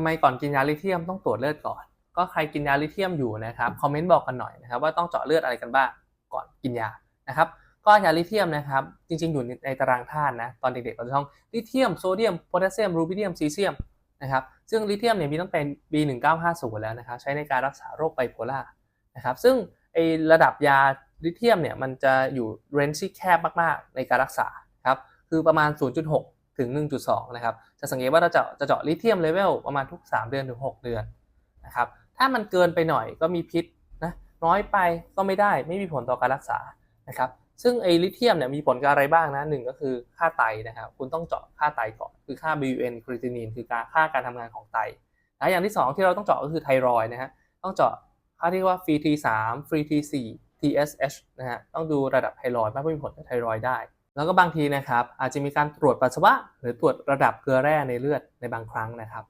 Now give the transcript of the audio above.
ทำไมก่อนกินยาลิเทียมต้องตรวจเลือดก่อน ก็ใครกินยาลิเทียมอยู่นะครับคอมเมนต์บอกกันหน่อยนะครับว่าต้องเจาะเลือดอะไรกันบ้างก่อนกินยานะครับก็ยาลิเทียมนะครับจริงๆอยู่ในตารางธาตุนะตอนเด็กๆเราจะท่องลิเทียมโซเดียมโพแทสเซียมรูบิเดียมซีเซียมนะครับซึ่งลิเทียมเนี่ยมีตั้งแต่ปี1950 แล้วนะครับใช้ในการรักษาโรคไบโพล่านะครับซึ่งไอระดับยาลิเทียมเนี่ยมันจะอยู่เรนจ์ที่แคบมากๆในการรักษาครับคือประมาณ 0.6 ถึง 1.2 นะครับ จะสังเกตว่าเราจะจะเจาะลิเทียมเลเวลประมาณทุก 3 เดือนถึง 6 เดือนนะครับ ถ้ามันเกินไปหน่อยก็มีพิษนะน้อยไปก็ไม่ได้ไม่มีผลต่อการรักษานะครับ ซึ่งไอลิเทียมเนี่ยมีผลกับอะไรบ้างนะหนึ่งก็คือค่าไตนะครับ คุณต้องเจาะค่าไตก่อนคือค่า BUN ครีตินินคือการค่าการทำงานของไตนะอย่างที่ 2 ที่เราต้องเจาะก็คือไทรอยนะฮะต้องเจาะค่าที่ว่า free T3 free T4 TSH นะฮะต้องดูระดับไทรอยด์ว่ามีผลกับไทรอยด์ได้ แล้วก็บางทีนะครับอาจจะมีการตรวจปัสสาวะ หรือตรวจระดับเกลือแร่ในเลือดในบางครั้งนะครับ